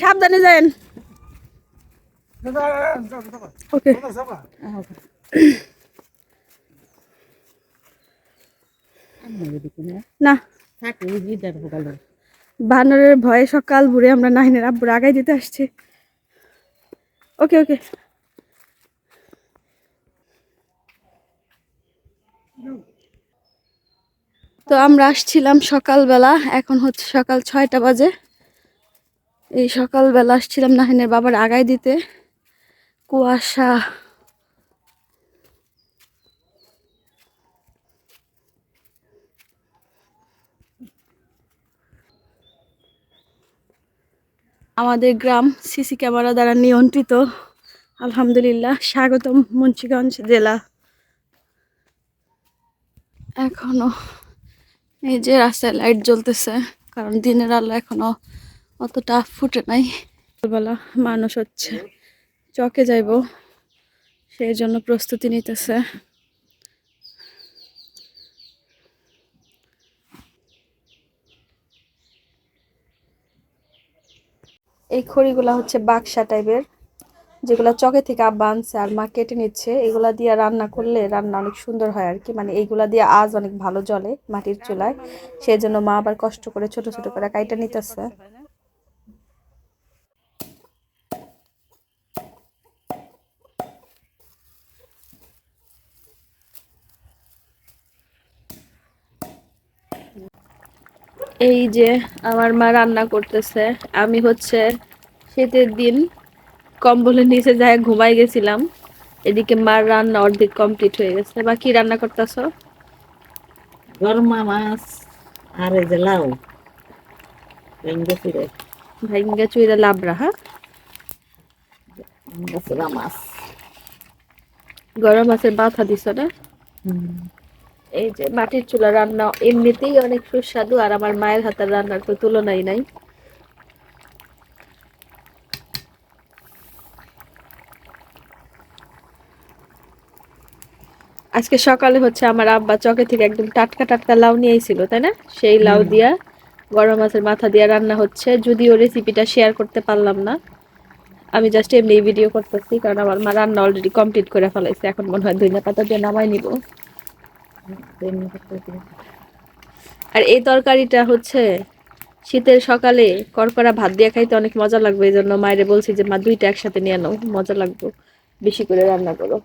সাবধানে যান। বানরের ভয়ে সকাল ভোরে আমরা নাহিনের আব্বুর আগাই দিতে আসছি। ওকে ওকে তো আমরা আসছিলাম সকালবেলা, এখন হচ্ছে সকাল ছয়টা বাজে। এই সকালবেলা আসছিলাম নাহিনের বাবার আগাই দিতে। কুয়াশা। আমাদের গ্রাম সিসি ক্যামেরা দ্বারা নিয়ন্ত্রিত। আলহামদুলিল্লাহ, স্বাগতম মুন্সিগঞ্জ জেলা। এখনও এই যে রাস্তায় লাইট জ্বলতেছে, কারণ দিনের আলো এখনও অতটা ফুটে নাই। বেলা মানুষ হচ্ছে, চকে যাইব, সেই জন্য প্রস্তুতি নিতেছে। এই খড়িগুলা হচ্ছে বাক্সা টাইপের যেগুলো চকে থেকে আব্বা আনছে আর মা কেটে নিচ্ছে, এগুলা দিয়ে রান্না করলে রান্না অনেক সুন্দর হয় আর কি মানে এইগুলা দিয়ে আজ অনেক ভালো জলে মাটির চুলায়। সেই জন্য মা আবার কষ্ট করে ছোট ছোট করে কাইটা নিতেছে। এই যে আমার মা রান্না করতেছে, আমি হচ্ছে শীতের দিন কম্বলের নিচে যায় ঘুমাই গেছিলাম এদিকে মার রান্না অর্ধেক কমপ্লিট হয়ে গেছে। বা কি রান্না করতেছো? গরমা মাছ আর এই যে লাউ। ভেঙ্গে লাবড়া হ্যাঁ? মাছ। গরম মাছের মাথা দিছ না? এই যে মাটির চুলা রান্না এমনিতেই অনেক সুস্বাদু আর আমার মায়ের হাতের রান্নার তো তুলনাই নাই। আজকে সকালে হচ্ছে আমার আব্বা চকে থেকে একদম টাটকা টাটকা লাউ নিয়ে আইছিল তাই না? সেই লাউ। দিয়া গরম মাছের মাথা দিয়া রান্না হচ্ছে। যদিও রেসিপিটা শেয়ার করতে পারলাম না। আমি জাস্ট এমনি ভিডিও করতেছি কারণ আমার মা রান্না অলরেডি কমপ্লিট করে ফেলাইছে। এখন মনে হয় ধনিয়া পাতা দিয়ে নামাই নিব। আর এই তরকারিটা হচ্ছে শীতের সকালে করকরা ভাত দিয়ে খাইতে অনেক মজা লাগবে এই জন্য মায়েরে বলছি যে মা দুইটা একসাথে নিয়ে নাও মজা লাগবে। বেশি করে রান্না করো।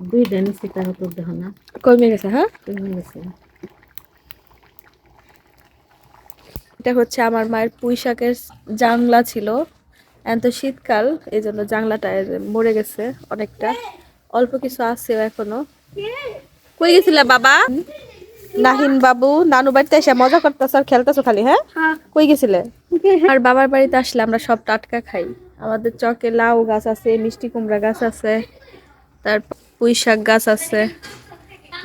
দুই দিন সেটা হতো দেখো না। কমে গেছে হ্যাঁ? কমে গেছে। এটা হচ্ছে আমার মায়ের পুঁই শাকের জাংলা ছিল। এখন তো শীতকাল এই জন্য জাংলাটা মরে গেছে অনেকটা। অল্প কিছু আছে এখনও। কই গেছিলে বাবা? নাহিন বাবু নানু বাড়িতে এসে মজা করতেছ আর খেলতেছো খালি হ্যাঁ? কই গেছিলে? আর বাবার বাড়িতে আসলে আমরা সব টাটকা খাই। আমাদের চকে লাউ গাছ আছে মিষ্টি কুমড়া গাছ আছে। তারপর পুঁই শাক গাছ আছে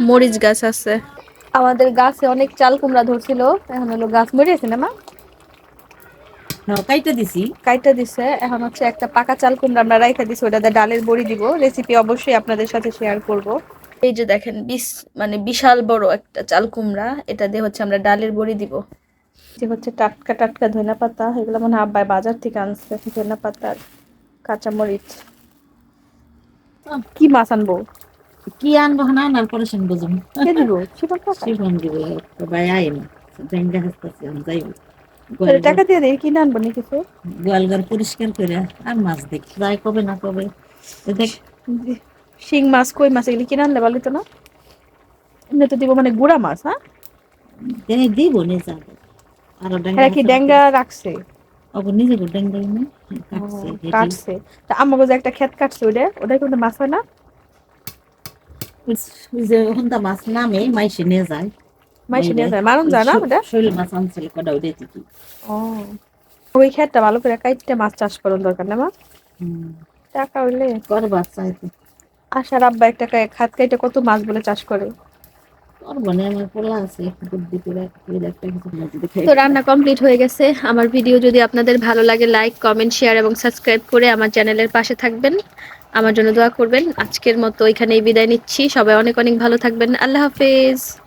মরিচ গাছ আছে। আমাদের গাছে অনেক চাল কুমড়া ধরছিল এখন হলো গাছ মরে গেছে না মা? হ্যাঁ কাইটা দিছি। কাইটা দিছে এখন হচ্ছে একটা পাকা চাল কুমড়া আমরা রাইখা দিছি ওটাতে ডালের বড়ি দিব রেসিপি অবশ্যই আপনাদের সাথে শেয়ার করব। এই যে দেখেন বিশ মানে বিশাল বড় একটা চাল কুমড়া এটা দিয়ে হচ্ছে আমরা ডালের বড়ি দিব। যে হচ্ছে টাটকা টাটকা ধনিয়া পাতা এগুলো মনে হয় আব্বাই বাজার থেকে আনছে ধনিয়া পাতা আর কাঁচা মরিচ কি মাছ আনব? কি আনব না আনার পরে শুন বুঝুন কে দিব? শিবন কাকা? শিবন দিব ভাই আই না হাসতেছি আমি যাইব। টাকা দিয়ে দেয় কিনে আনব নি কিছু গোয়ালঘর পরিষ্কার করে আর মাছ দেখি যাই কবে না কবে। দেখ। শিং মাছ কই মাছ এগুলি কিনে আনলে ভালো তো না? এমনি তো দিব মানে গুড়া মাছ হ্যাঁ? দিব নে যাবে। আর কি ডেঙ্গা রাখছে? অব নিজে গো ডেঙ্গা না কাটছে কাটছে। তা আমাকে যে একটা ক্ষেত কাটছে ওটা ওটাই কিন্তু মাছ হয় না? যে হন্দা মাছ নামে মাইসে নিয়ে যায়। মাইসে নিয়ে যায় মারণ যায় না ওটা শৈল মাছ আনছিল কটা ওইটা থেকে। ও ওই ক্ষেতটা ভালো করে মাছ চাষ করার দরকার না মা? টাকা হইলে। করবা চাইতে। আশার আব্বা একটা খাত কাইটে কত মাছ বলে চাষ করে? তো রান্না কমপ্লিট হয়ে গেছে। আমার ভিডিও যদি আপনাদের ভালো লাগে লাইক কমেন্ট শেয়ার এবং সাবস্ক্রাইব করে আমার চ্যানেলের পাশে থাকবেন। আমার জন্য দোয়া করবেন। আজকের মতো এখানেই বিদায় নিচ্ছি। সবাই অনেক অনেক ভালো থাকবেন। আল্লাহ হাফেজ।